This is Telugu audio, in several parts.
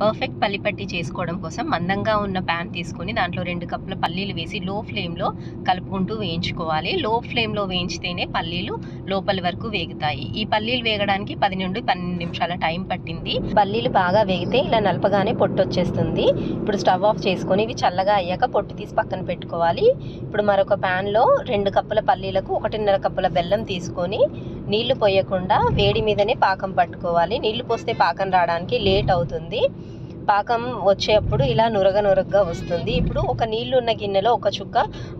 పర్ఫెక్ట్ పల్లి పట్టి చేసుకోవడం కోసం మందంగా ఉన్న ప్యాన్ తీసుకొని దాంట్లో రెండు కప్పుల పల్లీలు వేసి లో ఫ్లేమ్లో కలుపుకుంటూ వేయించుకోవాలి. లో ఫ్లేమ్లో వేయించితేనే పల్లీలు లోపలి వరకు వేగుతాయి. ఈ పల్లీలు వేగడానికి పది నుండి పన్నెండు నిమిషాల టైం పట్టింది. పల్లీలు బాగా వేగితే ఇలా నలపగానే పొట్టు వచ్చేస్తుంది. ఇప్పుడు స్టవ్ ఆఫ్ చేసుకొని ఇవి చల్లగా అయ్యాక పొట్టు తీసి పక్కన పెట్టుకోవాలి. ఇప్పుడు మరొక ప్యాన్లో రెండు కప్పుల పల్లీలకు ఒకటిన్నర కప్పుల బెల్లం తీసుకొని నీళ్ళు పోయకుండా వేడి మీదనే పాకం పట్టుకోవాలి. నీళ్ళు పోస్తే పాకం రావడానికి లేట్ అవుతుంది. పాకం వచ్చేప్పుడు ఇలా నురగ నురగగా వస్తుంది. ఇప్పుడు ఒక నీళ్ళు ఉన్న గిన్నెలో ఒక చుక్క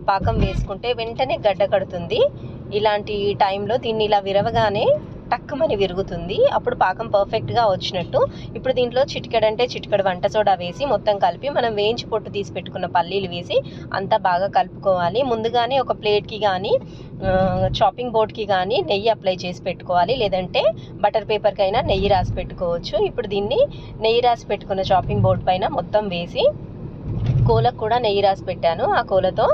పాకం వేసుకుంటే వెంటనే గడ్డ కడుతుంది. ఇలాంటి టైంలో దీన్ని ఇలా విరవగానే టక్కుమని విరుగుతుంది. అప్పుడు పాకం పర్ఫెక్ట్గా వచ్చినట్టు. ఇప్పుడు దీంట్లో చిటికడంటే చిటికడ వంట సోడా వేసి మొత్తం కలిపి మనం వేయించి పొట్టు తీసి పెట్టుకున్న పల్లీలు వేసి అంతా బాగా కలుపుకోవాలి. ముందుగానే ఒక ప్లేట్కి కానీ చాపింగ్ బోర్డ్కి కానీ నెయ్యి అప్లై చేసి పెట్టుకోవాలి. లేదంటే బటర్ పేపర్కి అయినా నెయ్యి రాసి పెట్టుకోవచ్చు. ఇప్పుడు దీన్ని నెయ్యి రాసి పెట్టుకున్న చాపింగ్ బోర్డ్ పైన మొత్తం వేసి కోలకు కూడా నెయ్యి రాసి పెట్టాను. ఆ కోలతో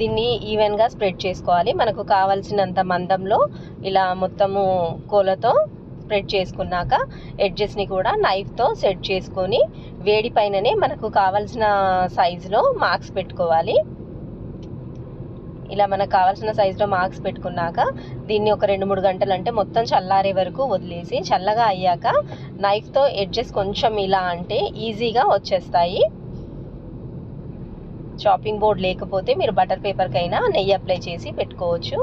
దీన్ని ఈవెన్గా స్ప్రెడ్ చేసుకోవాలి. మనకు కావాల్సినంత మందంలో ఇలా మొత్తము కోలతో స్ప్రెడ్ చేసుకున్నాక ఎడ్జెస్ని కూడా నైఫ్తో సెట్ చేసుకొని వేడి పైననే మనకు కావాల్సిన సైజులో మార్క్స్ పెట్టుకోవాలి. ఇలా మనకు కావాల్సిన సైజులో మార్క్స్ పెట్టుకున్నాక దీన్ని ఒక రెండు మూడు గంటలు అంటే మొత్తం చల్లారే వరకు వదిలేసి చల్లగా అయ్యాక నైఫ్తో ఎడ్జెస్ కొంచెం ఇలా అంటే ఈజీగా వచ్చేస్తాయి. చాపింగ్ బోర్డ్ లేకపోతే మీరు బటర్ పేపర్కైనా నెయ్యి అప్లై చేసి పెట్టుకోవచ్చు.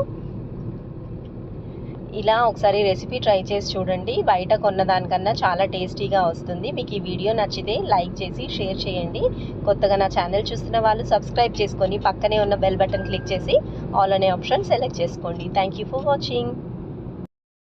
ఇలా ఒకసారి రెసిపీ ట్రై చేసి చూడండి. బయట కొన్న దానికన్నా చాలా టేస్టీగా వస్తుంది. మీకు ఈ వీడియో నచ్చితే లైక్ చేసి షేర్ చేయండి. కొత్తగా నా ఛానల్ చూస్తున్న వాళ్ళు సబ్స్క్రైబ్ చేసుకొని పక్కనే ఉన్న బెల్ బటన్ క్లిక్ చేసి ఆల్ అనే ఆప్షన్ సెలెక్ట్ చేసుకోండి. Thank you for watching